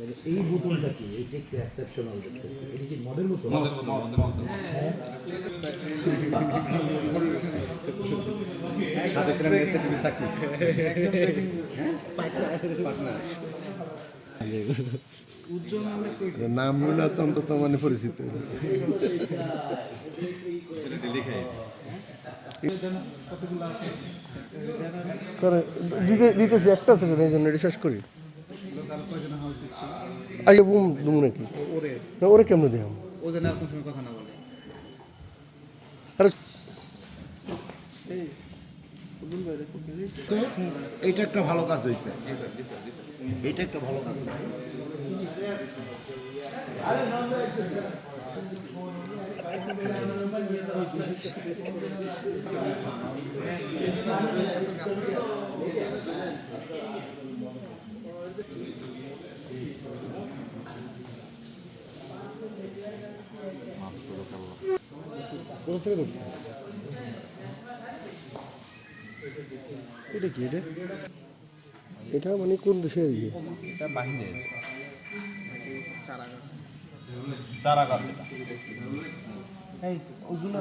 নাম এই কি? একটু এক্সেপশনাল এটা কি তো অন্তত মানে পরিচিত। দিতেছি একটা সেকেন্ড এই জন্য রিসার্চ করি। আগে বুম দুমু নাকি? ওরে। না ওরে কেমনে দেখাম ও যেন আর কোনো সময় কথা না বলে। আরে এটা একটা ভালো কাজ হয়েছে। এটা একটা ভালো কাজ কোথা থেকে এটা কি এটা? এটা মানে কোন দেশের ইয়ে? এটা বাহিরের। চারা গাছ এটা। এই ওইগুলো